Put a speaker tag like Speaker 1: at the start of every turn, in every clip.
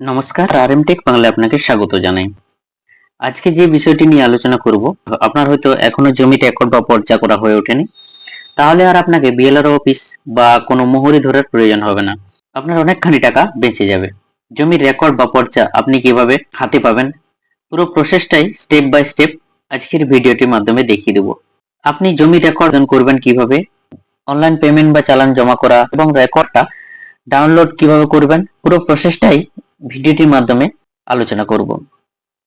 Speaker 1: নমস্কার আর M take বাংলায় আপনাকে স্বাগত জানাই। আজকে যে বিষয়টি নিয়ে আলোচনা করব, আপনার হয়তো এখনও জমিতে একট বা পর্যা করা হয়ে ওঠেনি। তাহলে আর আপনাকে বিএলআর অফিস বা কোনো মোহরি ধরার প্রয়োজন হবে না। আপনার অনেকখানি টাকা বেঁচে যাবে। জমির রেকর্ড বা পর্চা আপনি কীভাবে হাতে পাবেন, পুরো প্রসেসটাই স্টেপ বাই স্টেপ আজকের ভিডিওটির মাধ্যমে দেখিয়ে দেব। আপনি জমি রেকর্ড করবেন কীভাবে অনলাইন পেমেন্ট বা চালান জমা করা এবং রেকর্ডটা ডাউনলোড কীভাবে করবেন, পুরো প্রসেসটাই ভিডিওটির মাধ্যমে আলোচনা করব।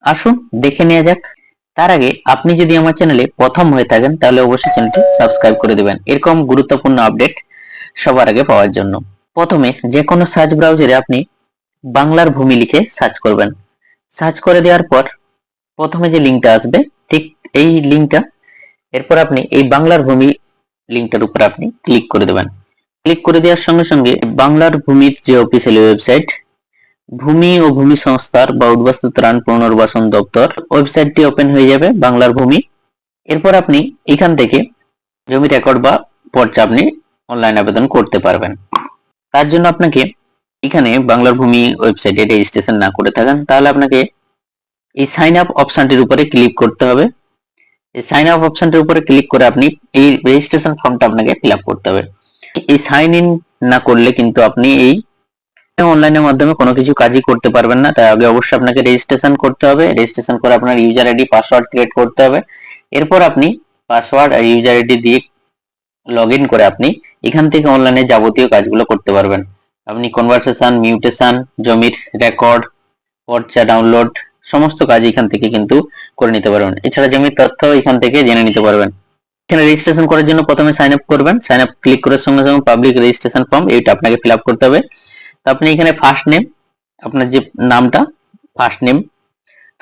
Speaker 1: আসুন দেখে নেওয়া যাক। তার আগে আপনি যদি আমার চ্যানেলে প্রথম হয়ে থাকেন, তাহলে অবশ্যই চ্যানেলটি সাবস্ক্রাইব করে দেবেন। এরকম গুরুত্বপূর্ণ আপডেট সবার আগে পাওয়ার জন্য। প্রথমে যে কোনো সার্চ ব্রাউজারে আপনি বাংলার ভূমি লিখে সার্চ করবেন। সার্চ করে দেওয়ার পর প্রথমে যে লিঙ্কটা আসবে, ঠিক এই লিঙ্কটা, এরপর আপনি এই বাংলার ভূমি লিঙ্কটার উপর আপনি ক্লিক করে দেবেন। ক্লিক করে দেওয়ার সঙ্গে সঙ্গে বাংলার ভূমির যে অফিসিয়াল ওয়েবসাইট ভূমি ও ভূমি সংস্থার বা উদ্বাস্তু ত্রাণ পুনর্বাসন দপ্তর ওয়েবসাইটটি ওপেন হয়ে যাবে বাংলার ভূমি। এরপর আপনি এখান থেকে জমি রেকর্ড বা পর্চা আপনি অনলাইন আবেদন করতে পারবেন। তার জন্য আপনাকে এখানে বাংলার ভূমি ওয়েবসাইটে রেজিস্ট্রেশন না করে থাকেন, তাহলে আপনাকে এই সাইন আপ অপশনটির উপরে ক্লিক করতে হবে। এই সাইন আপ অপশনটির উপরে ক্লিক করে আপনি এই রেজিস্ট্রেশন ফর্মটা আপনাকে ফিল আপ করতে হবে। এই সাইন ইন না করলে কিন্তু আপনি এই অনলাইনের মাধ্যমে কোনো কিছু কাজই করতে পারবেন না। তাই আগে অবশ্যই আপনাকে রেজিস্ট্রেশন করতে হবে। রেজিস্ট্রেশন করে আপনার ইউজার আইডি পাসওয়ার্ড ক্রিয়েট করতে হবে। এরপর আপনি পাসওয়ার্ড আর ইউজার আইডি দিয়ে লগ করে আপনি এখান থেকে অনলাইনে যাবতীয় কাজগুলো করতে পারবেন। আপনি কনভারসেশন মিউটেশন জমির রেকর্ড পর্চা ডাউনলোড সমস্ত কাজ এখান থেকে কিন্তু করে নিতে পারবেন। এছাড়া জমির তথ্য এখান থেকে জেনে নিতে পারবেন। এখানে রেজিস্ট্রেশন করার জন্য প্রথমে সাইন আপ করবেন। সাইন আপ ক্লিক করার সঙ্গে সঙ্গে পাবলিক রেজিস্ট্রেশন ফর্ম এইটা আপনাকে ফিল আপ করতে হবে। তো আপনি এখানে ফার্স্ট নেম আপনার যে নামটা ফার্স্ট নেম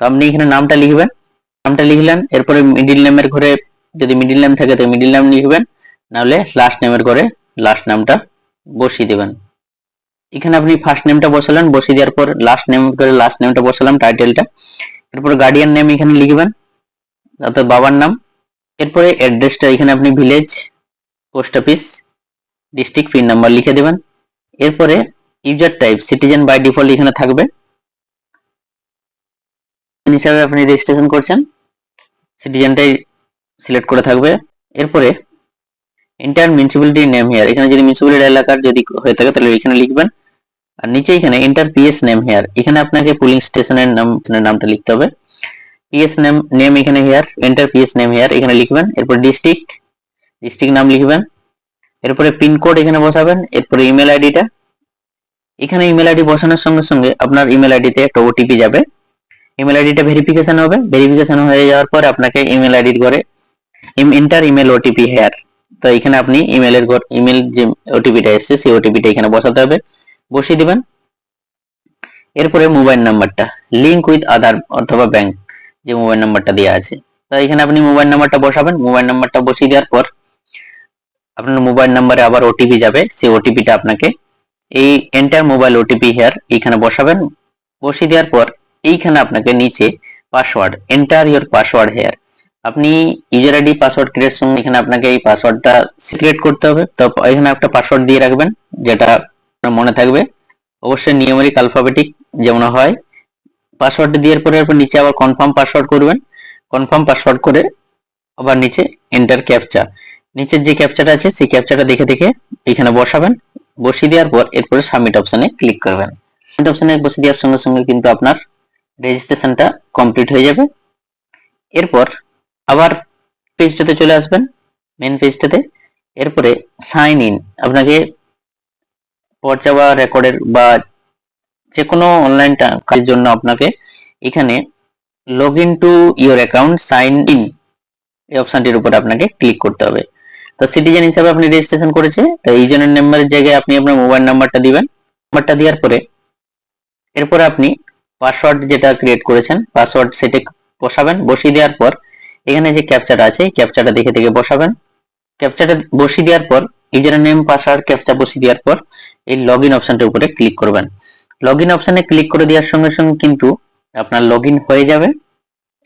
Speaker 1: তো আপনি এখানে নামটা লিখবেন। নামটা লিখলেন, এরপরে মিডিল নেমের ঘরে যদি মিডিল নেম থাকে, তো মিডিল নাম লিখবেন। নাহলে লাস্ট নেমের ঘরে লাস্ট নামটা বসিয়ে দেবেন। এখানে আপনি ফার্স্ট নেমটা বসালেন, বসিয়ে দেওয়ার পর লাস্ট নেম করে লাস্ট নেমটা বসালাম টাইটেলটা এরপর গার্ডিয়ান নেম এখানে লিখবেন, অর্থাৎ বাবার নাম। এরপরে অ্যাড্রেসটা এখানে আপনি village post office district pin number লিখে দেবেন। এরপরে user type citizen by default এখানে থাকবে। হিসাবে আপনি রেজিস্ট্রেশন করছেন সিটিজেনটাই সিলেক্ট করে থাকবে। এরপরে ইন্টার মিউনিসিপ্যালিটি নেম হেয়ার এখানে যদি মিউনিসিপ্যালিটি এলাকার যদি হয়ে থাকে, তাহলে এখানে লিখবেন। আর নিচে এখানে ইন্টার পিএস নেম হেয়ার এখানে আপনাকে পুলিং স্টেশনের নাম নামটা লিখতে হবে। পিএস নেম নেম এখানে here enter PS name here এখানে লিখবেন। এরপর ডিস্ট্রিক্ট ডিস্ট্রিক্ট নাম লিখবেন। এরপরে পিনকোড এখানে বসাবেন। এরপরে ইমেল আইডিটা এখানে ইমেল আইডি বসানোর সঙ্গে সঙ্গে আপনার ইমেল আইডিতে একটা ওটিপি যাবে। ইমেল আইডিটা ভেরিফিকেশন হবে। ভেরিফিকেশন হয়ে যাওয়ার পর আপনাকে ইমেল আইডির ঘরে এন্টার ইমেল ওটিপি হেয়ার তো এখানে আপনি ইমেলের ঘর ইমেল যে ওটিপিটা এসছে, সেই ওটিপিটা এখানে বসাতে হবে। বসিয়ে দিবেন। এরপরে মোবাইল নাম্বারটা লিংক উইথ আধার অথবা ব্যাংক যে মোবাইল নাম্বারটা দেওয়া আছে। তো এখানে আপনি মোবাইল নাম্বারটা বসাবেন। মোবাইল নাম্বারটা বসিয়ে দেওয়ার পর আপনার মোবাইল নাম্বারে আবার ওটিপি যাবে। সেই ওটিপিটা আপনাকে এই এন্টার মোবাইল ওটিপি হেয়ার এখানে বসাবেন। বসিয়ে দেওয়ার পর এইখানে আপনাকে নিচে password enter your password here আপনি ইউজার আইডি পাসওয়ার্ড ক্রিয়েট সঙ্গে এখানে আপনাকে এই পাসওয়ার্ডটা সিক্রেট করতে হবে। তো এখানে একটা পাসওয়ার্ড দিয়ে রাখবেন, যেটা মনে থাকবে। অবশ্যই নিয়মেরিক আলফাবেটিক যেমন হয়। পাসওয়ার্ড দেওয়ার পরে এরপর নিচে আবার কনফার্ম পাসওয়ার্ড করবেন। কনফার্ম পাসওয়ার্ড করে আবার নিচে এন্টার ক্যাপচা নিচের যে ক্যাপচাটা আছে, সেই ক্যাপচাটা দেখে দেখে এখানে বসাবেন। বসিয়ে দেওয়ার পর এরপরে সাবমিট অপশনে ক্লিক করবেন। সাবমিট অপশনে বসিয়ে দেওয়ার সঙ্গে সঙ্গে কিন্তু আপনার রেজিস্ট্রেশনটা কমপ্লিট হয়ে যাবে। এরপর আবার পেজটাতে চলে আসবেন মেন পেজটাতে এরপরে সাইন ইন আপনাকে পর্চা বা রেকর্ডের বা যে কোনো অনলাইন কাজের জন্য আপনাকে এখানে log in to your account sign in এই অপশনটির উপরে আপনাকে ক্লিক করতে হবে। তো সিটিজেন হিসাবে আপনি রেজিস্ট্রেশন করেছে, তো ইউজার নাম্বারের জায়গায় আপনি আপনার মোবাইল নাম্বারটা দিবেন। নাম্বারটা দেওয়ার পরে, এরপরে আপনি পাসওয়ার্ড যেটা ক্রিয়েট করেছেন পাসওয়ার্ড সেটে বসাবেন। বসিয়ে দেওয়ার পর, এখানে যে ক্যাপচাটা আছে ক্যাপচাটা দেখে দেখে বসাবেন। ক্যাপচাটা বসিয়ে দেওয়ার পর ইউজার নেম পাসওয়ার্ড ক্যাপচা বসিয়ে দেওয়ার পর, এই লগ ইন অপশনটার উপরে ক্লিক করবেন। লগ ইন অপশনে ক্লিক করে দেওয়ার সঙ্গে সঙ্গে কিন্তু আপনার লগ হয়ে যাবে।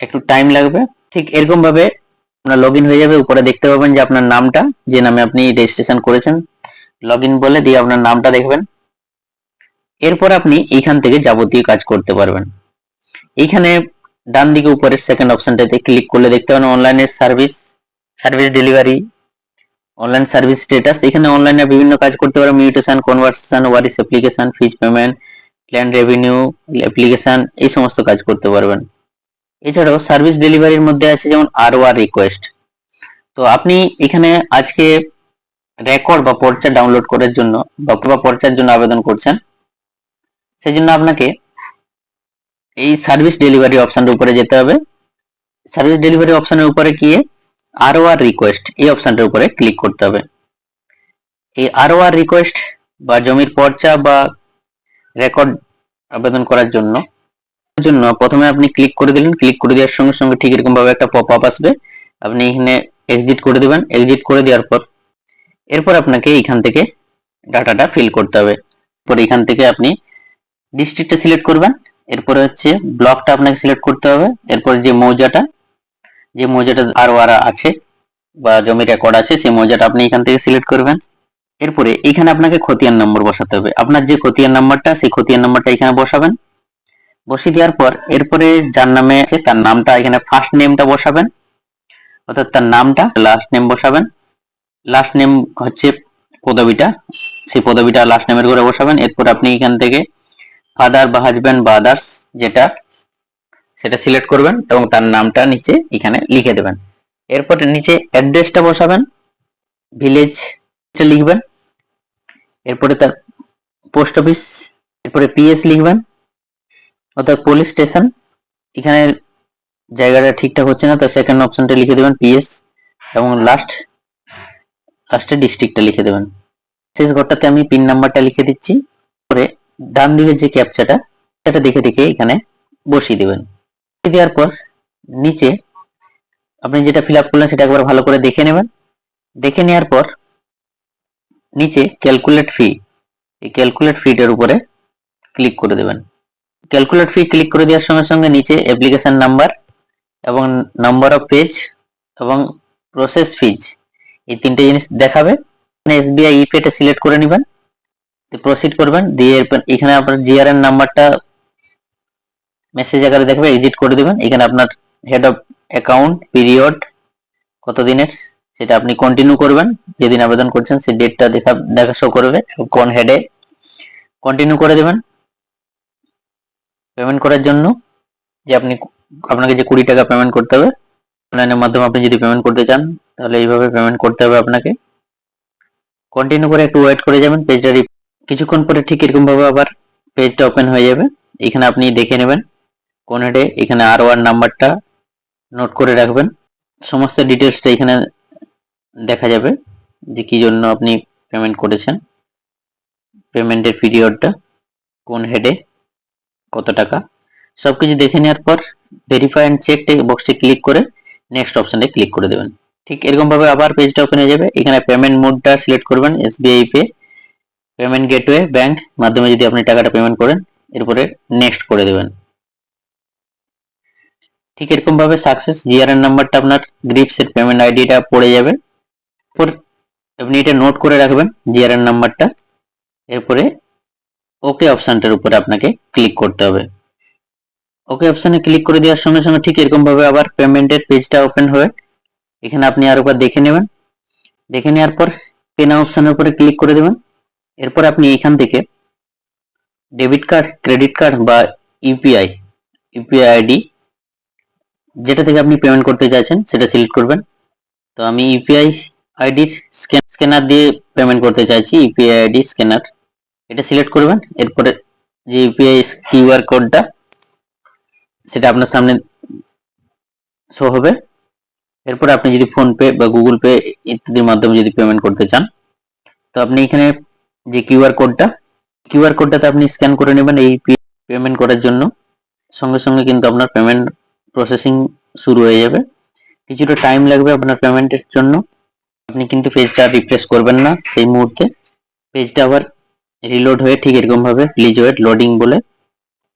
Speaker 1: একটু টাইম লাগবে। ঠিক এরকম ভাবে আপনার লগ হয়ে যাবে, উপরে দেখতে পাবেন যে আপনার নামটা, যে নামে আপনি রেজিস্ট্রেশন করেছেন। লগ বলে দিয়ে আপনার নামটা দেখবেন। এরপর আপনি এইখান থেকে যাবতীয় কাজ করতে পারবেন। এইখানে ডান দিকে উপরের সেকেন্ড অপশনটাতে ক্লিক করলে দেখতে পাবেন অনলাইনের service service delivery online service status এখানে অনলাইনে বিভিন্ন কাজ করতে পারবেন। মিউটেশন কনভার্সেশন ওয়ারিস application fees payment plan revenue application এই সমস্ত কাজ করতে পারবেন। এছাড়াও সার্ভিস ডেলিভারির মধ্যে আছে যেমন আর ওয়ার রিকোয়েস্ট তো আপনি এখানে আজকে রেকর্ড বা পর্চা ডাউনলোড করার জন্য বা পর্চার জন্য আবেদন করছেন সেই জন্য আপনাকে এই সার্ভিস ডেলিভারি অপশনটার উপরে যেতে হবে। সার্ভিস ডেলিভারি অপশনের উপরে গিয়ে আর আর রিকোয়েস্ট এই অপশনটার উপরে ক্লিক করতে হবে। এই আর আর রিকোয়েস্ট বা জমির পর্চা বা রেকর্ড আবেদন করার জন্য জন্য প্রথমে আপনি ক্লিক করে দিলেন ক্লিক করে দেওয়ার সঙ্গে সঙ্গে ঠিক এরকম ভাবে একটা পপ আপ আসবে। আপনি এখানে এক্সিট করে দিবেন এক্সিট করে দেওয়ার পর এরপর আপনাকে এখান থেকে ডাটাটা ফিল করতে হবে। এরপর এখান থেকে আপনি ডিস্ট্রিক্টটা সিলেক্ট করবেন, এরপরে হচ্ছে ব্লকটা আপনাকে সিলেক্ট করতে হবে। এরপর যে মৌজাটা যে মৌজাটা আর আর আছে বা জমি রেকর্ড আছে, সেই মৌজাটা আপনি এখান থেকে সিলেক্ট করবেন। এরপরে এখানে আপনাকে খতিয়ান নম্বর বসাতে হবে। আপনার যে খতিয়ান নাম্বারটা সেই খতিয়ান নাম্বারটা এখানে বসাবেন। বসিয়ে দেওয়ার পর এরপরে যার নামে আছে, তার নামটা এখানে ফার্স্ট নেমটা বসাবেন। অর্থাৎ তার নামটা লাস্ট নেম বসাবেন। লাস্ট নেম হচ্ছে পদবিটা। সেই পদবিটা লাস্ট নেমের করে বসাবেন। এরপর আপনি এখান থেকে ফাদার বা হাজব্যান্ড বা আদার্স যেটা, সেটা সিলেক্ট করবেন এবং তার নামটা নিচে এখানে লিখে দেবেন। এরপর নিচে অ্যাড্রেসটা বসাবেন। ভিলেজ লিখবেন। এরপরে তার পোস্ট অফিস এরপরে পিএস লিখবেন। অর্থাৎ পুলিশ স্টেশন এখানে জায়গাটা ঠিকঠাক হচ্ছে না, তো সেকেন্ড অপশনটা লিখে দেবেন পিএস এবং লাস্ট লাস্টে ডিস্ট্রিক্টটা লিখে দেবেন। শেষ ঘরটাতে আমি পিন নাম্বারটা লিখে দিচ্ছি, পরে ডান দিকের যে ক্যাপচাটা সেটা দেখে দেখে এখানে বসিয়ে দেবেন। দেওয়ার পর নিচে আপনি যেটা ফিল আপ করলেন সেটা একবার ভালো করে দেখে নেবেন। দেখে নেওয়ার পর নিচে ক্যালকুলেট ফি এই ক্যালকুলেট ফিটার উপরে ক্লিক করে দেবেন। ক্যালকুলেট ফি ক্লিক করে দেওয়ার সঙ্গে সঙ্গে নিচে অ্যাপ্লিকেশন নাম্বার এবং নাম্বার অফ পেজ এবং প্রসেস ফিজ এই তিনটে জিনিস দেখাবে। এসবিআই ইপেটা সিলেক্ট করে নেবেন প্রসিড করবেন, দিয়ে এখানে আপনার জিআরএন নাম্বারটা মেসেজ আকারে দেখবে এডিট করে দেবেন। এখানে আপনার হেড অফ অ্যাকাউন্ট পিরিয়ড কত দিনের, সেটা আপনি কন্টিনিউ করবেন। যেদিন আবেদন করছেন, সেই ডেটটা দেখা দেখা শো করবে, কোন হেডে কন্টিনিউ করে দেবেন। পেমেন্ট করার জন্য যে আপনি আপনাকে যে কুড়ি টাকা পেমেন্ট করতে হবে অনলাইনের মাধ্যমে আপনি যদি পেমেন্ট করতে চান, তাহলে এইভাবে পেমেন্ট করতে হবে আপনাকে। কন্টিনিউ করে একটু ওয়েট করে যাবেন পেজটা কিছুক্ষণ পরে ঠিক এরকম ভাবে আবার পেজটা ওপেন হয়ে যাবে। এখানে আপনি দেখে নেবেন, কোন হেডে এখানে আর ওয়ার নাম্বারটা নোট করে রাখবেন। সমস্ত ডিটেলসটা এখানে দেখা যাবে যে কি জন্য আপনি পেমেন্ট করেছেন। পেমেন্টের পিরিয়ডটা কোন হেডে কত টাকা? সবকিছু দেখে নেওয়ার পর ভেরিফাই অ্যান্ড চেক বক্সে ক্লিক করে নেক্সট অপশনে ক্লিক করে দেবেন। ঠিক এরকম ভাবে আবার পেজটা ওপেন হয়ে যাবে। এখানে পেমেন্ট মোডটা সিলেক্ট করবেন SBI pay payment gateway bank মাধ্যমে যদি আপনি টাকাটা পেমেন্ট করেন, এরপরে নেক্সট করে দেবেন। ঠিক এরকম ভাবে সাকসেস জিআরএন নাম্বারটা আপনার গ্রিপসের পেমেন্ট আইডিটা পড়ে যাবে। আপনি এটা নোট করে রাখবেন জিআরএন নাম্বারটা এরপরে ওকে অপশনটার উপরে আপনাকে ক্লিক করতে হবে। ওকে অপশনে ক্লিক করে দেওয়ার সঙ্গে সঙ্গে ঠিক এরকম ভাবে আবার পেমেন্টের পেজটা ওপেন হবে। এখানে আপনি আর একবার দেখে নেবেন। দেখে নেওয়ার পর পেন অপশনের উপরে ক্লিক করে দেবেন। এরপর আপনি এখান থেকে ডেবিট কার্ড ক্রেডিট কার্ড বা ইউপিআই ইউপিআই আইডি যেটা থেকে আপনি পেমেন্ট করতে চাইছেন সেটা সিলেক্ট করবেন। তো আমি ইউপিআই আইডির স্ক্যান স্ক্যানার দিয়ে পেমেন্ট করতে চাইছি। ইউপিআই আইডি স্ক্যানার এটা সিলেক্ট করবেন। এরপরে যে ইউপিআই কিউআর কোডটা সেটা আপনার সামনে শো হবে। এরপরে আপনি যদি ফোন পে বা গুগল পে ইত্যাদির মাধ্যমে যদি পেমেন্ট করতে চান, তো আপনি এখানে যে কিউআর কোডটা কিউআর কোডটাতে আপনি স্ক্যান করে নেবেন এই পেমেন্ট করার জন্য। সঙ্গে সঙ্গে কিন্তু আপনার পেমেন্ট প্রসেসিং শুরু হয়ে যাবে। কিছুটা টাইম লাগবে আপনার পেমেন্টের জন্য। আপনি কিন্তু পেজটা রিফ্রেশ করবেন না সেই মুহূর্তে। পেজটা আবার রিলোড হয়ে ঠিক এরকম ভাবে প্লিজ ওয়েট লোডিং বলে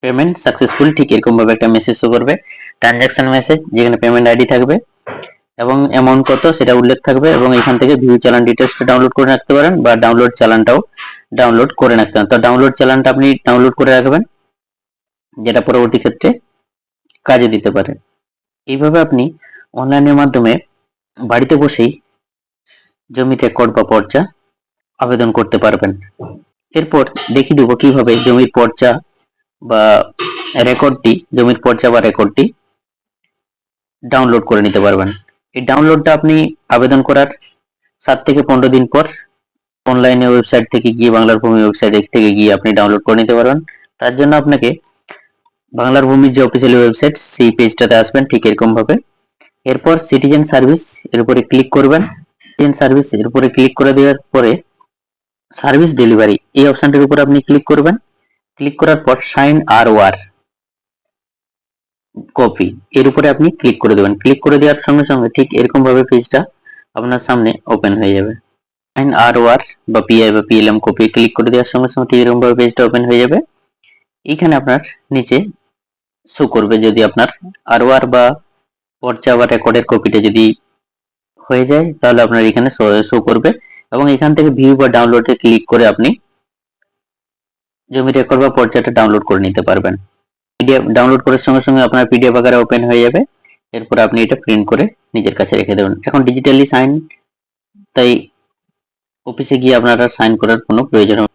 Speaker 1: পেমেন্ট সাকসেসফুল ঠিক এরকম ভাবে একটা মেসেজ শো করবে ট্রানজাকশন মেসেজ যেখানে পেমেন্ট আইডি থাকবে এবং অ্যামাউন্ট কত সেটা উল্লেখ থাকবে এবং এখান থেকে ভিউ চালান ডিটেলসটা ডাউনলোড করে রাখতে পারেন বা ডাউনলোড চালানটাও ডাউনলোড করে রাখতে পারেন। তো ডাউনলোড চালানটা আপনি ডাউনলোড করে রাখবেন, যেটা পরবর্তী ক্ষেত্রে কাজে দিতে পারে। এইভাবে আপনি অনলাইনের মাধ্যমে বাড়িতে বসেই জমিতে রেকর্ড বা পর্যা আবেদন করতে পারবেন। এরপর দেখিয়ে দেবো কীভাবে জমির পর্চা বা রেকর্ডটি, জমির পর্চা বা রেকর্ডটি ডাউনলোড করে নিতে পারবেন। এই ডাউনলোডটা আপনি আবেদন করার সাত থেকে পনেরো দিন পর অনলাইনে ওয়েবসাইট থেকে গিয়ে, বাংলার ভূমি ওয়েবসাইট থেকে গিয়ে আপনি ডাউনলোড করে নিতে পারবেন। তার জন্য আপনাকে বাংলার ভূমির যে অফিসিয়াল ওয়েবসাইট সেই পেজটাতে আসবেন ঠিক এরকম ভাবে এরপর সিটিজেন সার্ভিস এর উপরে ক্লিক করবেন। সিটিজেন সার্ভিস এর উপরে ক্লিক করে দেওয়ার পরে সার্ভিস ডেলিভারি, এই অপশনটির উপর আপনি ক্লিক করবেন। ক্লিক করার পর সাইন আর ওয়ার কপি, এর উপরে আপনি ক্লিক করে দেবেন। ক্লিক করে দেওয়ার সঙ্গে সঙ্গে ঠিক এরকম ভাবে পেজটা আপনার সামনে ওপেন হয়ে যাবে। সাইন আর ওয়ার বা পিআই বা পিএলএম কপি ক্লিক করে দেওয়ার সঙ্গে সঙ্গে ঠিক এরকম ভাবে পেজটা ওপেন হয়ে যাবে। এখানে আপনার নিচে শো করবে যদি আপনার আর ওয়ার বা পর্চা বা রেকর্ডের কপিটা যদি হয়ে যায়, তাহলে আপনার এখানে শো করবে। এবং এখান থেকে ভিউ বা ডাউনলোডে ক্লিক করে আপনি জমি রেকর্ড বা পর্চাটা ডাউনলোড করে নিতে পারবেন। পিডিএফ ডাউনলোড করার সঙ্গে সঙ্গে আপনার পিডিএফ আকারে ওপেন হয়ে যাবে। এরপর আপনি এটা প্রিন্ট করে নিজের কাছে রেখে দেবেন। এখন ডিজিটালি সাইন তাই অফিসে গিয়ে আপনারা সাইন করার কোনো প্রয়োজন হবে।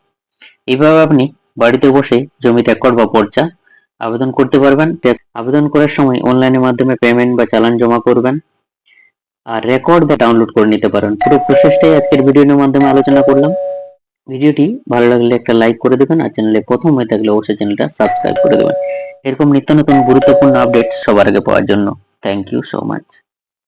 Speaker 1: এইভাবে আপনি বাড়িতে বসে জমি রেকর্ড বা পর্চা আবেদন করতে পারবেন। আবেদন করার সময় অনলাইনের মাধ্যমে পেমেন্ট বা চালান জমা করবেন। আর রেকর্ড বা ডাউনলোড করে নিতে পারেন। পুরো প্রসেসটাই আজকের ভিডিওর মাধ্যমে আলোচনা করলাম। ভিডিওটি ভালো লাগলে একটা লাইক করে দেবেন আর চ্যানেলে প্রথম হয়ে থাকলে অবশ্যই চ্যানেলটা সাবস্ক্রাইব করে দেবেন। এরকম নিত্য নতুন গুরুত্বপূর্ণ আপডেট সবার আগে পাওয়ার জন্য। Thank you so much